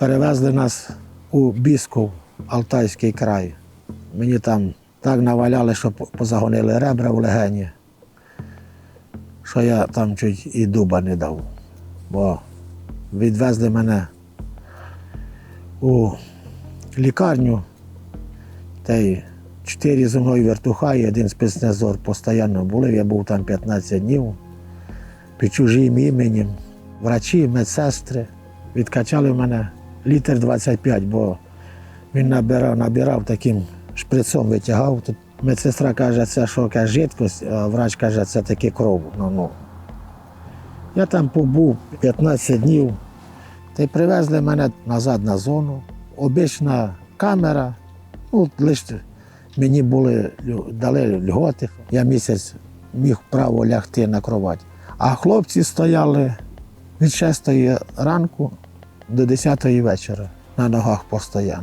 перевезли нас у Бісков, Алтайський край. Мені там так наваляли, що позагонили ребра в легені, що я там чуть і дуба не дав. Бо відвезли мене у лікарню, та й чотири зі мною вертуха і один спецназор постійно були. Я був там 15 днів під чужим іменем. Врачі, медсестри відкачали мене літр 25, бо він набирав, набирав таким шприцом витягав. Тут медсестра каже, це що каже, жидкость, а врач каже, це таки кров. Ну, ну. Я там побув 15 днів, та й привезли мене назад на зону. Обична камера, ну, лише мені були, дали льготи. Я місяць міг право лягти на кровать. А хлопці стояли від 6 ранку до 10 вечора на ногах постійно.